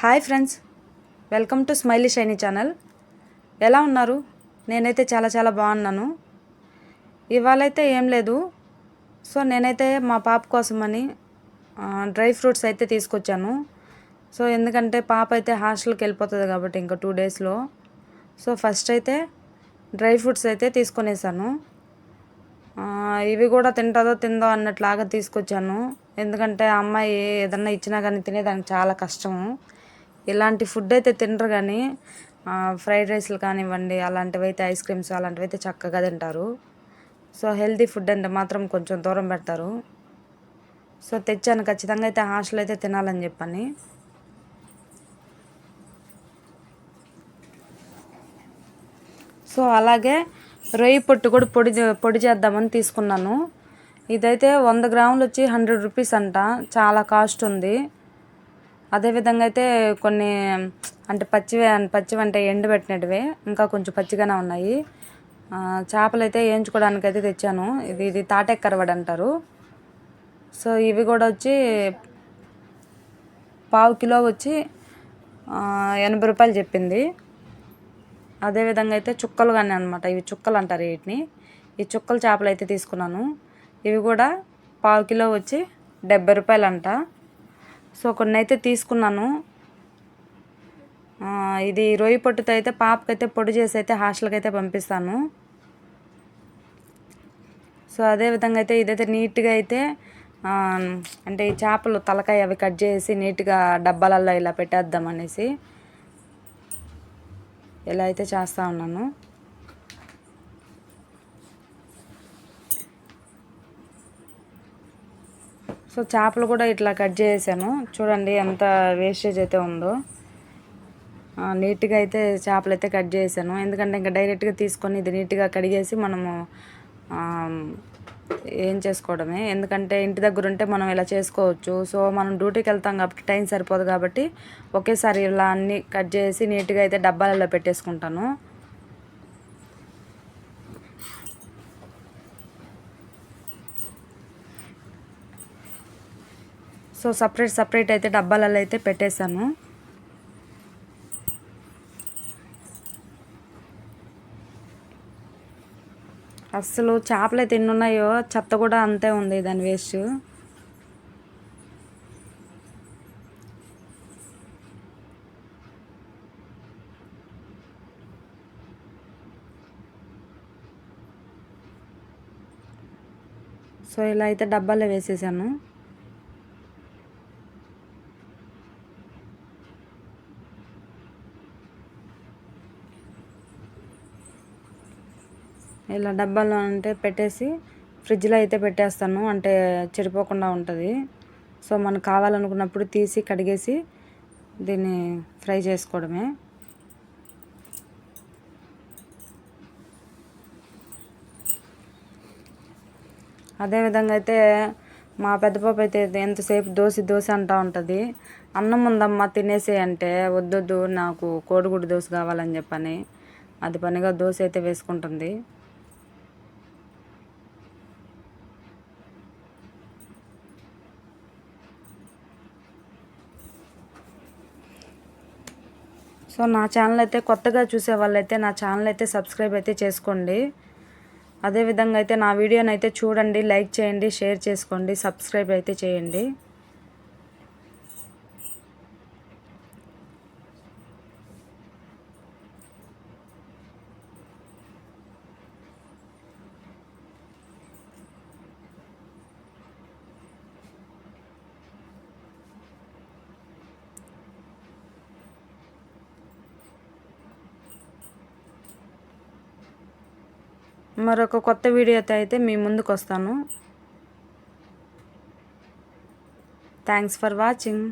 Hi friends. Welcome to smiley shiny channel. ఎలా ఉన్నారు? నేనైతే చాలా చాలా బాగున్నాను. ఇవాళైతే ఏం లేదు. సో నేనైతే మా పాప కోసమని డ్రై ఫ్రూట్స్ అయితే తీసుకొచ్చాను. సో ఎందుకంటే పాప అయితే హాస్టల్కి వెళ్ళిపోతుంది కాబట్టి ఇంకా టూ డేస్లో. సో ఫస్ట్ అయితే డ్రై ఫ్రూట్స్ అయితే తీసుకొనేసాను. ఇవి కూడా తింటుందో తిందో అన్నట్లాగా తీసుకొచ్చాను. ఎందుకంటే అమ్మాయి ఏదన్నా ఇచ్చినా కానీ తినేదానికి చాలా కష్టము. ఇలాంటి ఫుడ్ అయితే తినరు కానీ ఫ్రైడ్ రైస్లు కానివ్వండి అలాంటివి అయితే ఐస్ క్రీమ్స్ అలాంటివి అయితే చక్కగా తింటారు. సో హెల్తీ ఫుడ్ అంటే మాత్రం కొంచెం దూరం పెడతారు. సో తెచ్చాను. ఖచ్చితంగా అయితే హాస్టల్ అయితే తినాలని చెప్పని. సో అలాగే రొయ్యి పొట్టు కూడా పొడి పొడి చేద్దామని తీసుకున్నాను. ఇదైతే వంద గ్రాములు వచ్చి హండ్రెడ్ రూపీస్ అంట. చాలా కాస్ట్ ఉంది. అదేవిధంగా అయితే కొన్ని అంటే పచ్చివి పచ్చివి అంటే ఎండబెట్టినటివే ఇంకా కొంచెం పచ్చిగానే ఉన్నాయి. చేపలు అయితే వేయించుకోవడానికి అయితే తెచ్చాను. ఇది ఇది తాటెక్కరవడి అంటారు. సో ఇవి కూడా వచ్చి పావు కిలో వచ్చి ఎనభై రూపాయలు చెప్పింది. అదేవిధంగా అయితే చుక్కలు కానీ అనమాట ఇవి చుక్కలు అంటారు వీటిని. ఈ చుక్కలు చేపలు అయితే తీసుకున్నాను. ఇవి కూడా పావు కిలో వచ్చి డెబ్బై రూపాయలు అంట సో కొన్ని అయితే తీసుకున్నాను ఇది రొయ్యి పొట్టుతో అయితే పాపకైతే పొడి చేసి అయితే హాస్టల్కి అయితే పంపిస్తాను. సో అదే విధంగా అయితే ఇదైతే నీట్గా అయితే అంటే ఈ చేపలు తలకాయ అవి కట్ చేసి నీట్గా డబ్బాలలో ఇలా పెట్టేద్దాం అనేసి ఇలా అయితే చేస్తూ ఉన్నాను. సో చేపలు కూడా ఇట్లా కట్ చేసాను చూడండి ఎంత వేస్టేజ్ అయితే ఉందో. నీట్గా అయితే చేపలు అయితే కట్ చేసాను. ఎందుకంటే ఇంకా డైరెక్ట్గా తీసుకొని ఇది నీట్గా కడిగేసి మనము ఏం చేసుకోవడమే. ఎందుకంటే ఇంటి దగ్గర ఉంటే మనం ఇలా చేసుకోవచ్చు. సో మనం డ్యూటీకి వెళ్తాం కాబట్టి టైం సరిపోదు కాబట్టి ఒకేసారి ఇలా అన్నీ కట్ చేసి నీట్గా అయితే డబ్బాలలో పెట్టేసుకుంటాను. సో సపరేట్ సపరేట్ అయితే డబ్బాలలో అయితే పెట్టేశాను. అసలు చేపలు అయితే ఎన్ని ఉన్నాయో చెత్త కూడా అంతే ఉంది దాని వేస్ట్. సో ఇలా అయితే డబ్బాలో వేసేసాను. ఇలా డబ్బాలో అంటే పెట్టేసి ఫ్రిడ్జ్లో అయితే పెట్టేస్తాను. అంటే చెడిపోకుండా ఉంటుంది. సో మనకు కావాలనుకున్నప్పుడు తీసి కడిగేసి దీన్ని ఫ్రై చేసుకోవడమే. అదేవిధంగా అయితే మా పెద్దపాప అయితే ఎంతసేపు దోశ దోశ అంటూ ఉంటుంది. అన్నం ఉందమ్మా తినేసే అంటే వద్దొద్దు నాకు కోడిగుడ్డు దోశ కావాలని చెప్పని. అది పనిగా దోశ అయితే వేసుకుంటుంది. సో నా ఛానల్ అయితే కొత్తగా చూసే వాళ్ళైతే నా ఛానల్ అయితే సబ్స్క్రైబ్ అయితే చేసుకోండి. అదేవిధంగా అయితే నా వీడియోని అయితే చూడండి లైక్ చేయండి షేర్ చేసుకోండి సబ్స్క్రైబ్ అయితే చేయండి. మరొక కొత్త వీడియోతో అయితే మీ ముందుకు వస్తాను థ్యాంక్స్ ఫర్ వాచింగ్